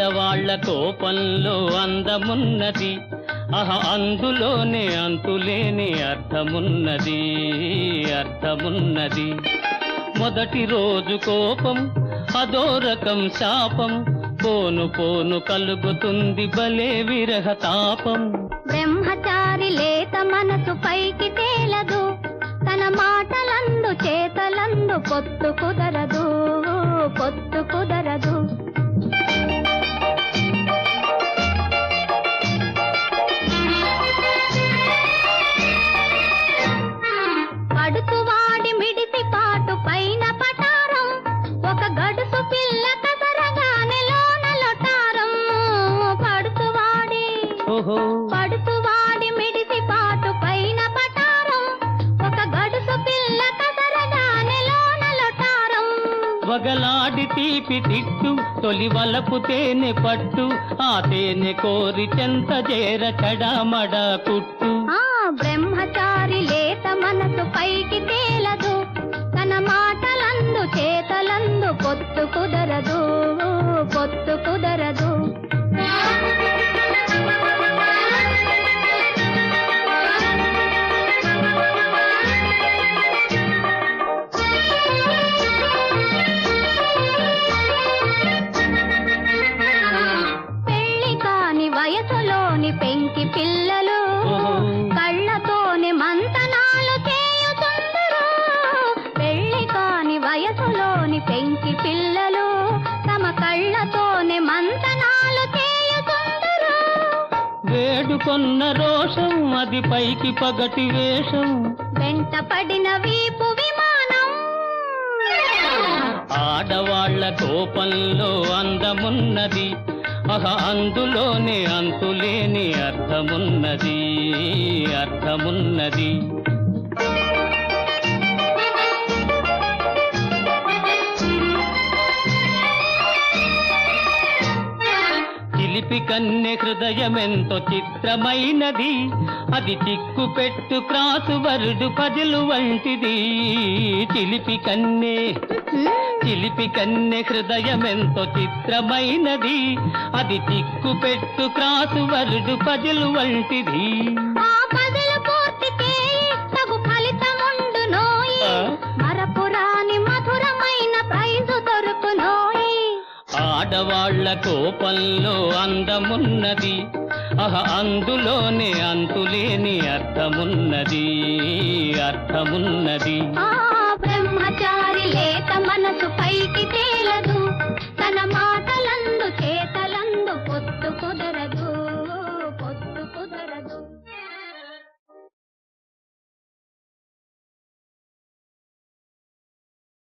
ఆడవాళ్ళ కోపంలో అందమున్నది. అహ అందులోనే అంతులేని అర్థమున్నది అర్థమున్నది. మొదటి రోజు కోపం అదో రకం శాపం. పోను పోను కలుగుతుంది భలే విరహ తాపం బ్రహ్మచారి లేత మనసు పైకి తేలదు. తన మాటలందు చేతలందు పొత్తు కుదర గడుసు పిల్ల కసరగానే లోన లొటారం. పడుతు వాడి పడుతు వాడి మిడిసి పాటు పైన పటారం. ఒక గడుసు పిల్ల కసరగానే లోన లొటారం. వగలాడి తీపి తిట్టు తొలి వలపు తేనె పట్టు ఆ తేనె కోరి చెంత చేర చడామడ కుట్టు. ఆ బ్రహ్మచారి లేత మనసు పైకి తేలదు పొత్తు కుదరదు వయసులోని పెంకి పిల్లలు. కళ్ళతోనే మంతనాలు చేయుతుందరు పెళ్ళి కాని వయసులోని పెంకి పిల్లలు తమ కళ్ళతోనే వేడుకొన్న రోషం అది పైకి పగటి వేషం. వెంట పడిన వీపు విమానం. ఆడవాళ్ళ కోపంలో అందమున్నది. అహ అందులోనే అంతులేని అర్థమున్నది అర్థమున్నది. చిలిపి కన్నె హృదయమెంతో చిత్రమైనది. అది చిక్కు పెట్టు క్రాసు వరుడు పజలు వంటిది. చిలిపి కన్నె చిలిపి కన్నె హృదయమెంతో చిత్రమైనది. అది చిక్కు పెట్టు క్రాసు వరుడు పజలు వంటిది. ఆడవాళ్ళ కోపంలో అందమున్నది. అహ అందులోనే అంతులేని అర్థమున్నది అర్థమున్నది. బ్రహ్మచారి లేక మనసు పైకి తేలదు.